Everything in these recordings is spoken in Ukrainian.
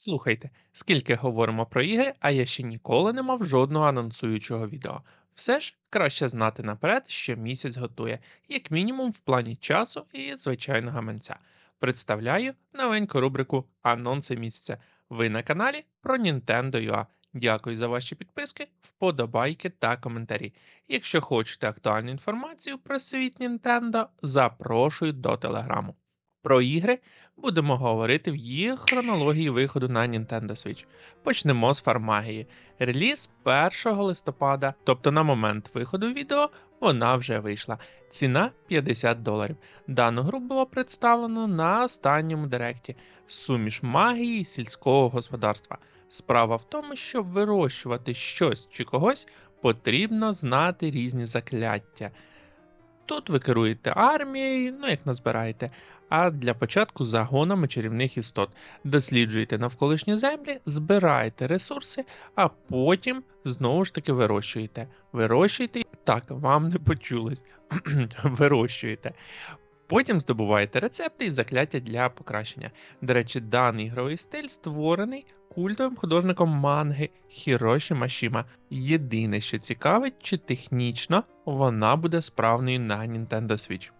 Слухайте, скільки говоримо про ігри, а я ще ніколи не мав жодного анонсуючого відео. Все ж краще знати наперед, що місяць готує, як мінімум в плані часу і звичайного гаманця. Представляю новеньку рубрику Анонси місяця. Ви на каналі про Nintendo.ua. Дякую за ваші підписки, вподобайки та коментарі. Якщо хочете актуальну інформацію про світ Nintendo, запрошую до телеграму. Про ігри будемо говорити в їх хронології виходу на Nintendo Switch. Почнемо з Фармагії. Реліз 1 листопада, тобто на момент виходу відео, вона вже вийшла. Ціна 50 доларів. Дану гру було представлено на останньому директі суміш магії і сільського господарства. Справа в тому, щоб вирощувати щось чи когось, потрібно знати різні закляття. Тут ви керуєте армією, ну як назбираєте, а для початку загонами чарівних істот. Досліджуєте навколишні землі, збираєте ресурси, а потім знову ж таки вирощуєте. Вирощуєте, так, вам не почулось. вирощуєте. Потім здобуваєте рецепти і закляття для покращення. До речі, даний ігровий стиль створений культовим художником манги Хіроші Машіма. Єдине, що цікавить, чи технічно вона буде справною на Nintendo Switch.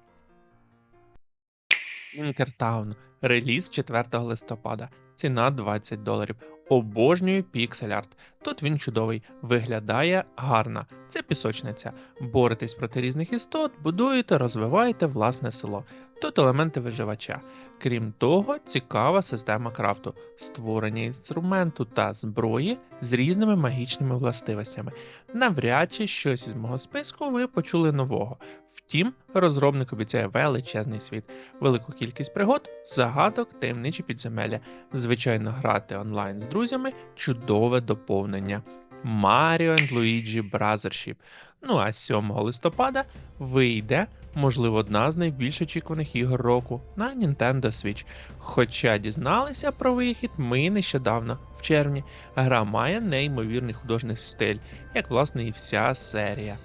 Tinkertown. Реліз 4 листопада. Ціна 20 доларів. Обожнюю піксель-арт. Тут він чудовий, виглядає гарно. Це пісочниця. Боретесь проти різних істот, будуєте, розвиваєте власне село. Тут елементи виживача. Крім того, цікава система крафту, створення інструменту та зброї з різними магічними властивостями. Навряд чи щось із мого списку ви почули нового. Втім, розробник обіцяє величезний світ, велику кількість пригод, загадок, таємничі підземелля. Звичайно, грати онлайн з друзями чудове доповнення. Mario and Luigi Brothership. Ну а 7 листопада вийде, можливо, одна з найбільш очікуваних ігор року на Nintendo Switch. Хоча дізналися про вихід ми нещодавно, в червні. Гра має неймовірний художній стиль, як власне і вся серія.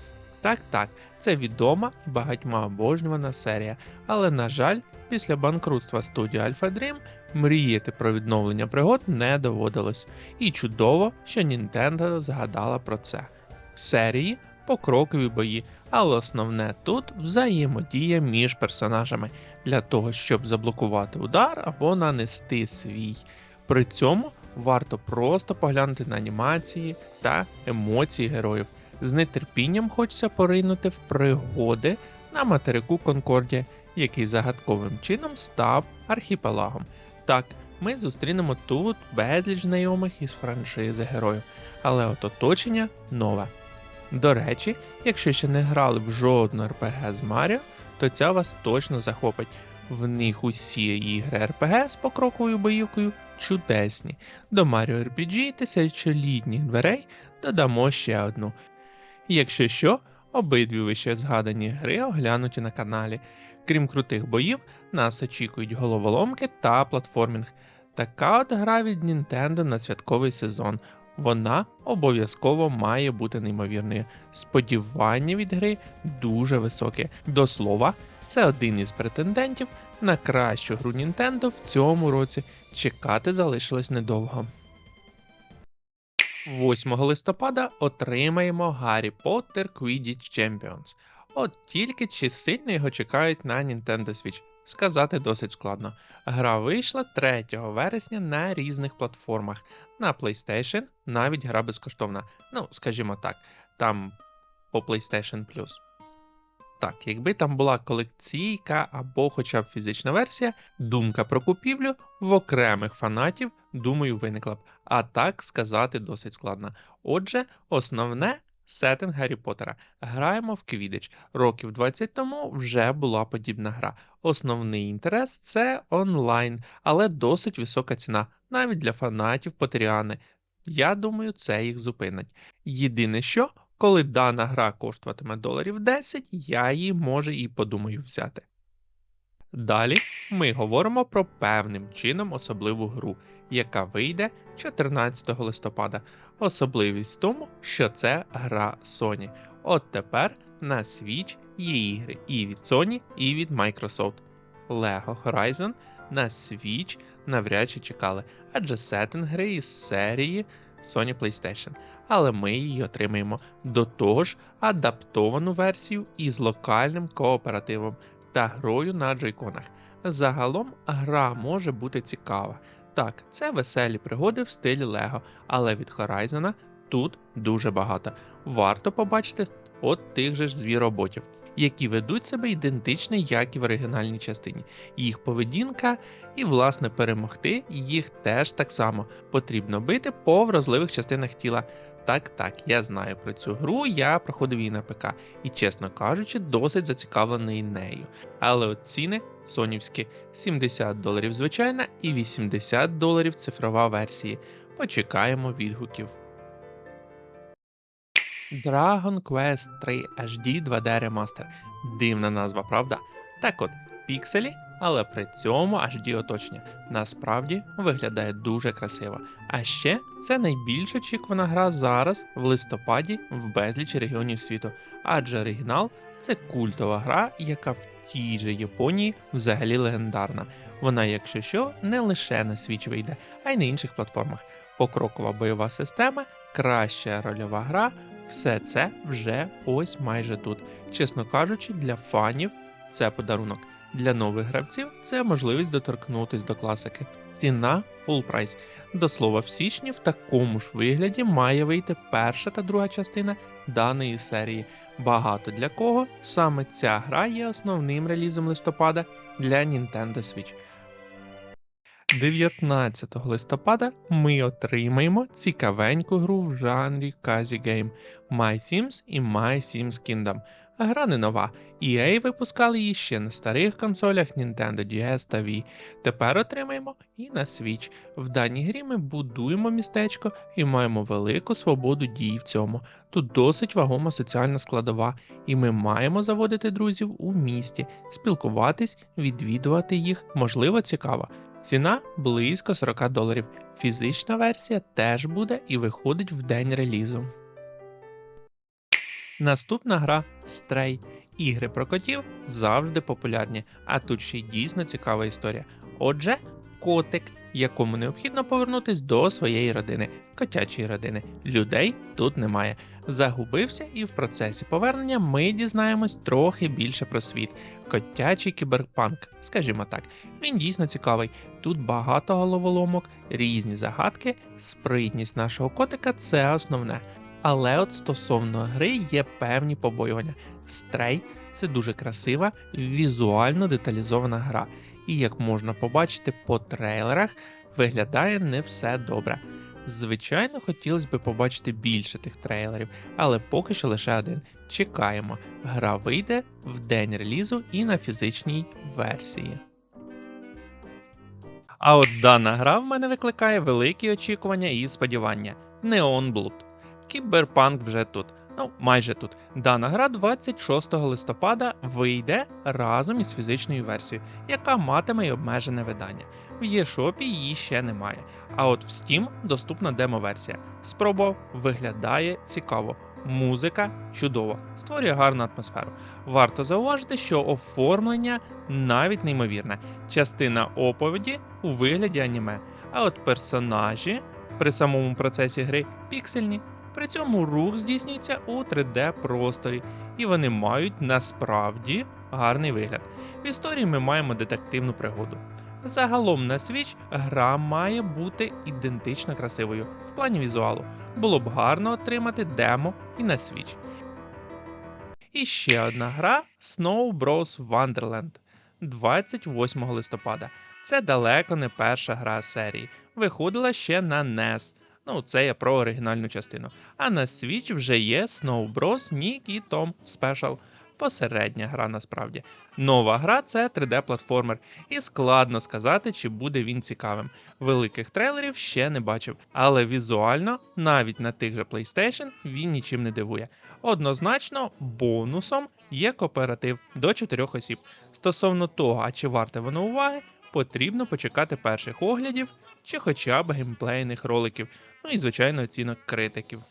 Так, так, це відома і багатьма обожнювана серія, але, на жаль, після банкрутства студії Alpha Dream мріяти про відновлення пригод не доводилось, і чудово, що Nintendo згадала про це. В серії покрокові бої, але основне тут взаємодія між персонажами для того, щоб заблокувати удар або нанести свій. При цьому варто просто поглянути на анімації та емоції героїв. З нетерпінням хочеться поринути в пригоди на материку Конкордія, який загадковим чином став архіпелагом. Так, ми зустрінемо тут безліч знайомих із франшизи героїв, але от оточення нове. До речі, якщо ще не грали в жодну РПГ з Маріо, то ця вас точно захопить. В них усі ігри РПГ з покроковою боївкою чудесні. До Mario RPG тисячолітніх дверей додамо ще одну. Якщо що, обидві вище згадані гри оглянуті на каналі. Крім крутих боїв, нас очікують головоломки та платформінг. Така от гра від Nintendo на святковий сезон. Вона обов'язково має бути неймовірною. Сподівання від гри дуже високе. До слова, це один із претендентів на кращу гру Nintendo в цьому році. Чекати залишилось недовго. 8 листопада отримаємо Harry Potter Quidditch Champions. От тільки чи сильно його чекають на Nintendo Switch. Сказати досить складно. Гра вийшла 3 вересня на різних платформах. На PlayStation навіть гра безкоштовна. Ну, скажімо так, там по PlayStation Plus. Так, якби там була колекційка або хоча б фізична версія, думка про купівлю в окремих фанатів, думаю, виникла б. А так сказати досить складно. Отже, основне сеттинг Гаррі Поттера. Граємо в Квідич. Років 20 тому вже була подібна гра. Основний інтерес це онлайн, але досить висока ціна, навіть для фанатів Поттеріани. Я думаю, це їх зупинить. Єдине що. Коли дана гра коштуватиме доларів 10, я її може і подумаю взяти. Далі ми говоримо про певним чином особливу гру, яка вийде 14 листопада. Особливість в тому, що це гра Sony. От тепер на Switch є ігри і від Sony, і від Microsoft. Lego Horizon на Switch навряд чи чекали, адже сеттинг гри із серії Sony PlayStation. Але ми її отримаємо до того ж адаптовану версію із локальним кооперативом та грою на джойконах. Загалом гра може бути цікава. Так, це веселі пригоди в стилі Лего, але від Horizon тут дуже багато. Варто побачити от тих же ж звіроботів, які ведуть себе ідентично, як і в оригінальній частині. Їх поведінка і, власне, перемогти їх теж так само потрібно бити по вразливих частинах тіла. Так, так, я знаю про цю гру, я проходив її на ПК і, чесно кажучи, досить зацікавлений нею. Але от ціни сонівські 70 доларів звичайна і 80 доларів цифрова версії. Почекаємо відгуків. Dragon Quest 3 HD 2D Remaster. Дивна назва, правда? Так от, пікселі, але при цьому HD оточення. Насправді виглядає дуже красиво. А ще це найбільш очікувана гра зараз в листопаді в безлічі регіонів світу, адже оригінал це культова гра, яка в тій же Японії взагалі легендарна. Вона, якщо що, не лише на Switch вийде, а й на інших платформах. Покрокова бойова система, краща рольова гра. Все це вже ось майже тут. Чесно кажучи, для фанів це подарунок. Для нових гравців це можливість доторкнутись до класики. Ціна full прайс. До слова, в січні в такому ж вигляді має вийти перша та друга частина даної серії. Багато для кого саме ця гра є основним релізом листопада для Nintendo Switch. 19 листопада ми отримаємо цікавеньку гру в жанрі Казі Game My Sims і My Sims Kingdom. Гра не нова. EA випускали її ще на старих консолях Nintendo DS та Wii. Тепер отримаємо і на Switch. В даній грі ми будуємо містечко і маємо велику свободу дій в цьому. Тут досить вагома соціальна складова, і ми маємо заводити друзів у місті, спілкуватись, відвідувати їх, можливо, цікаво. Ціна близько 40 доларів. Фізична версія теж буде і виходить в день релізу. Наступна гра Stray. Ігри про котів завжди популярні, а тут ще й дійсно цікава історія. Отже, котик, якому необхідно повернутись до своєї родини, котячої родини. Людей тут немає. Загубився, і в процесі повернення ми дізнаємось трохи більше про світ. Котячий кіберпанк, скажімо так. Він дійсно цікавий. Тут багато головоломок, різні загадки, спритність нашого котика це основне. Але от стосовно гри є певні побоювання. Стрей це дуже красива, візуально деталізована гра, і як можна побачити по трейлерах, виглядає не все добре. Звичайно, хотілося б побачити більше тих трейлерів, але поки що лише один. Чекаємо, гра вийде в день релізу і на фізичній версії. А от дана гра в мене викликає великі очікування і сподівання. Neon Blood. Кіберпанк вже тут. Ну, майже тут. Дана гра 26 листопада вийде разом із фізичною версією, яка матиме й обмежене видання. В eShop її ще немає. А от в Steam доступна демо-версія. Спробував, виглядає цікаво. Музика чудова, створює гарну атмосферу. Варто зауважити, що оформлення навіть неймовірне. Частина оповіді у вигляді аніме, а от персонажі при самому процесі гри піксельні. При цьому рух здійснюється у 3D просторі, і вони мають насправді гарний вигляд. В історії ми маємо детективну пригоду. Загалом на Switch гра має бути ідентично красивою в плані візуалу. Було б гарно отримати демо і на Switch. І ще одна гра Snow Bros. Wonderland 28 листопада. Це далеко не перша гра серії. Виходила ще на NES. Ну, це я про оригінальну частину. А на Switch вже є Snow Bros. Nick і Tom Special. Посередня гра насправді. Нова гра це 3D-платформер, і складно сказати, чи буде він цікавим. Великих трейлерів ще не бачив, але візуально, навіть на тих же PlayStation, він нічим не дивує. Однозначно, бонусом є кооператив до 4 осіб. Стосовно того, а чи варте воно уваги, потрібно почекати перших оглядів чи хоча б геймплейних роликів, ну і звичайно оцінок критиків.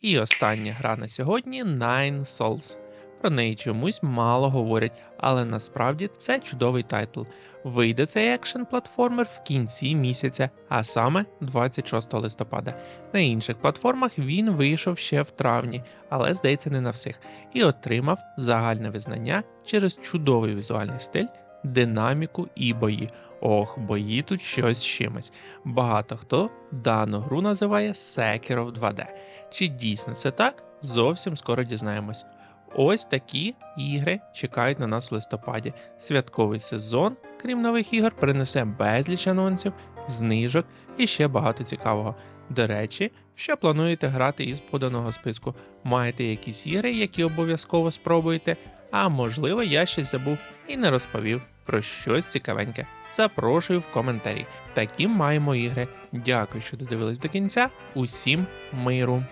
І остання гра на сьогодні Nine Souls. Про неї чомусь мало говорять, але насправді це чудовий тайтл. Вийде цей екшен платформер в кінці місяця, а саме 26 листопада. На інших платформах він вийшов ще в травні, але здається не на всіх, і отримав загальне визнання через чудовий візуальний стиль, динаміку і бої. Ох, бої тут щось чимось. Багато хто дану гру називає Sekiro в 2D. Чи дійсно це так? Зовсім скоро дізнаємось. Ось такі ігри чекають на нас в листопаді. Святковий сезон, крім нових ігор, принесе безліч анонсів, знижок і ще багато цікавого. До речі, що плануєте грати із поданого списку? Маєте якісь ігри, які обов'язково спробуєте? А можливо, я щось забув і не розповів про щось цікавеньке. Запрошую в коментарі. Такі маємо ігри. Дякую, що додивились до кінця. Усім миру!